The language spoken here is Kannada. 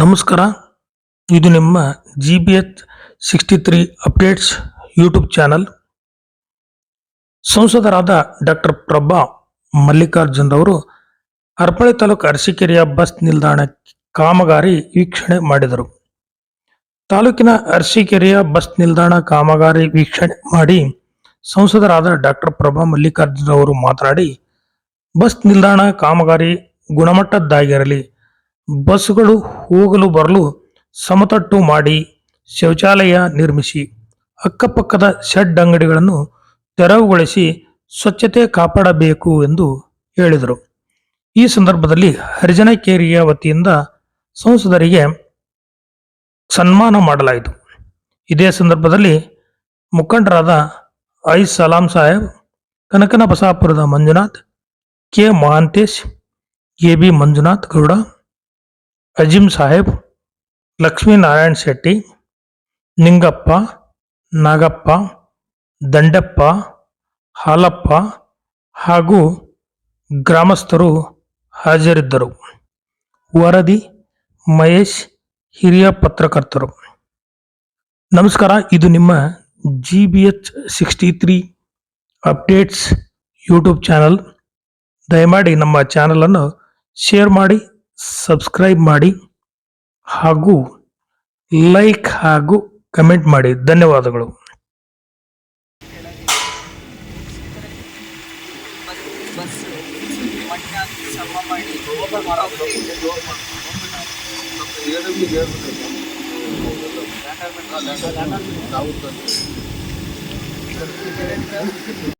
ನಮಸ್ಕಾರ. ಇದು ನಿಮ್ಮ G B H sixty three updates YouTube channel ಸಂಸದರಾದ ಡಾಕ್ಟರ್ ಪ್ರಭಾ ಮಲ್ಲಿಕಾರ್ಜುನ್ ಅವರು ಹರಪಳ್ಳಿ ತಾಲೂಕು ಅರಸೀಕೆರೆಯ ಬಸ್ ನಿಲ್ದಾಣ ಕಾಮಗಾರಿ ವೀಕ್ಷಣೆ ಮಾಡಿದರು. ತಾಲೂಕಿನ ಅರಸೀಕೆರೆಯ ಬಸ್ ನಿಲ್ದಾಣ ಕಾಮಗಾರಿ ವೀಕ್ಷಣೆ ಮಾಡಿ ಸಂಸದರಾದ ಡಾಕ್ಟರ್ ಪ್ರಭಾ ಮಲ್ಲಿಕಾರ್ಜುನ್ ಅವರು ಮಾತನಾಡಿ, ಬಸ್ ನಿಲ್ದಾಣ ಕಾಮಗಾರಿ ಗುಣಮಟ್ಟದ್ದಾಗಿರಲಿ ಬಸ್ಸುಗಳು ಹೋಗಲು ಬರಲು ಸಮತಟ್ಟು ಮಾಡಿ ಶೌಚಾಲಯ ನಿರ್ಮಿಸಿ ಅಕ್ಕಪಕ್ಕದ ಶೆಡ್ ಅಂಗಡಿಗಳನ್ನು ತೆರವುಗೊಳಿಸಿ ಸ್ವಚ್ಛತೆ ಕಾಪಾಡಬೇಕು ಎಂದು ಹೇಳಿದರು. ಈ ಸಂದರ್ಭದಲ್ಲಿ ಹರಿಜನಕೇರಿಯ ವತಿಯಿಂದ ಸಂಸದರಿಗೆ ಸನ್ಮಾನ ಮಾಡಲಾಯಿತು. ಇದೇ ಸಂದರ್ಭದಲ್ಲಿ ಮುಖಂಡರಾದ ಐ ಸಲಾಂ ಸಾಹೇಬ್ ಕನಕನ ಬಸಾಪುರದ Manjunath, K Mahantesh, A B Manjunath Gowda Azim Saheb, Lakshminarayan Shetty, Ningappa, Nagappa, Dandappa, Halappa ಹಾಗೂ ಗ್ರಾಮಸ್ಥರು ಹಾಜರಿದ್ದರು. ವರದಿ, ಮಹೇಶ್, ಹಿರಿಯ ಪತ್ರಕರ್ತರು. ನಮಸ್ಕಾರ, ಇದು ನಿಮ್ಮ G B H sixty three updates YouTube channel. ದಯಮಾಡಿ ನಮ್ಮ ಚಾನಲನ್ನು ಶೇರ್ ಮಾಡಿ ಸಬ್ಸ್ಕ್ರೈಬ್ ಮಾಡಿ ಹಾಗೂ ಲೈಕ್ ಹಾಗೂ ಕಮೆಂಟ್ ಮಾಡಿ. ಧನ್ಯವಾದಗಳು.